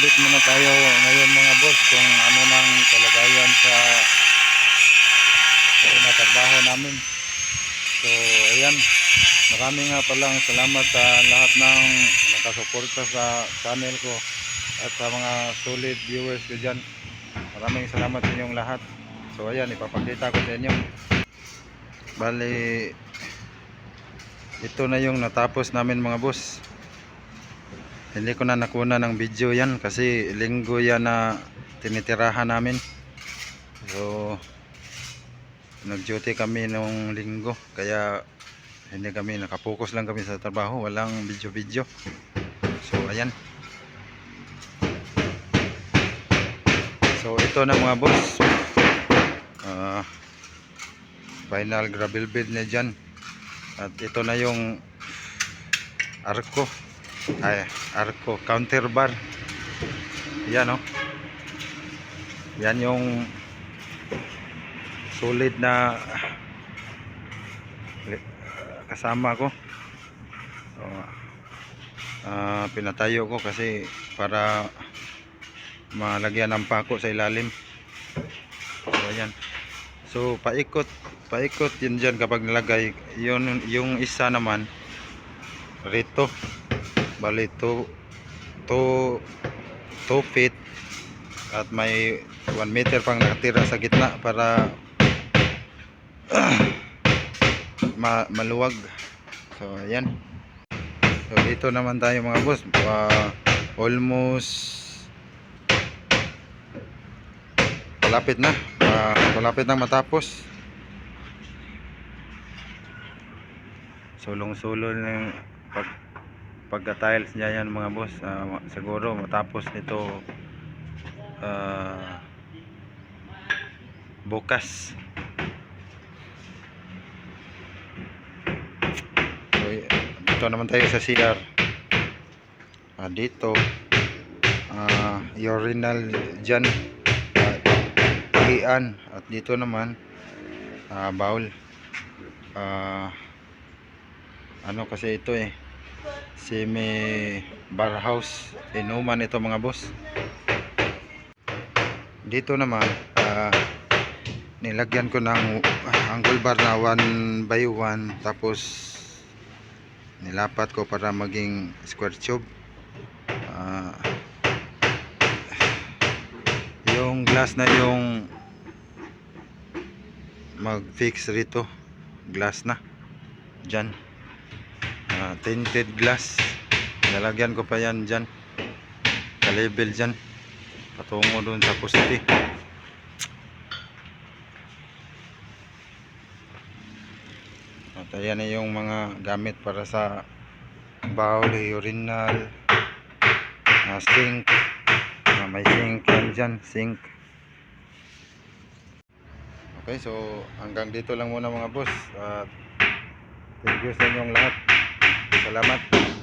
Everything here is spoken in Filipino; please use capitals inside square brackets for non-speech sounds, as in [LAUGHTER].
update muna tayo ngayon mga boss kung ano nang kalagayan sa tinatrabaho namin. So, ayan. Maraming nga palang salamat sa lahat ng nakasuporta sa channel ko at sa mga solid viewers ko dyan. Maraming salamat sa inyong lahat. So, ayan. Ipapakita ko sa inyo. Bali, ito na yung natapos namin mga boss. Hindi ko na nakuna ng video yan kasi linggo yan na tinitirahan namin. So, nag-duty kami nung linggo kaya hindi kami nakapokus lang kami sa trabaho. Walang video-video. So, ayan. So, ito na mga boss. Ah, final gravel bed na dyan. At ito na yung arko ay arco counter bar. Yan o yan yung solid na kasama ko. So, ah, pinatayo ko kasi para malagyan ng pako sa ilalim. So ayan. So paikot paikot yun dyan kapag nilagay yun, yung isa naman rito bali 2 2 2 feet at may 1 meter pang nakatira sa gitna para [CLEARS THROAT] ma maluwag. So ayan. So dito naman tayo mga boss. Uh, almost malapit na. Uh, malapit na matapos. Sulong sulong ng pag pagka-tiles niya yan mga boss. Ah, siguro matapos nito ah, bukas. So, dito naman tayo sa CR ah, dito. Ah, urinal dyan ah, hian at dito naman ah, bowl. Ah, ano kasi ito eh semi bar house inuman ito mga boss. Dito naman ah, nilagyan ko ng angle bar na 1 by 1 tapos nilapat ko para maging square tube. Ah, yung glass na yung mag fix rito glass na dyan Tinted glass. Nalagyan ko pa yan dyan. Kalibel dyan. Patungo dun sa poste at ayan yung mga gamit para sa bowl, urinal ah, sink. Ah, may sink yan dyan sink. Okay so hanggang dito lang muna mga boss. At thank you sa inyong lahat salamat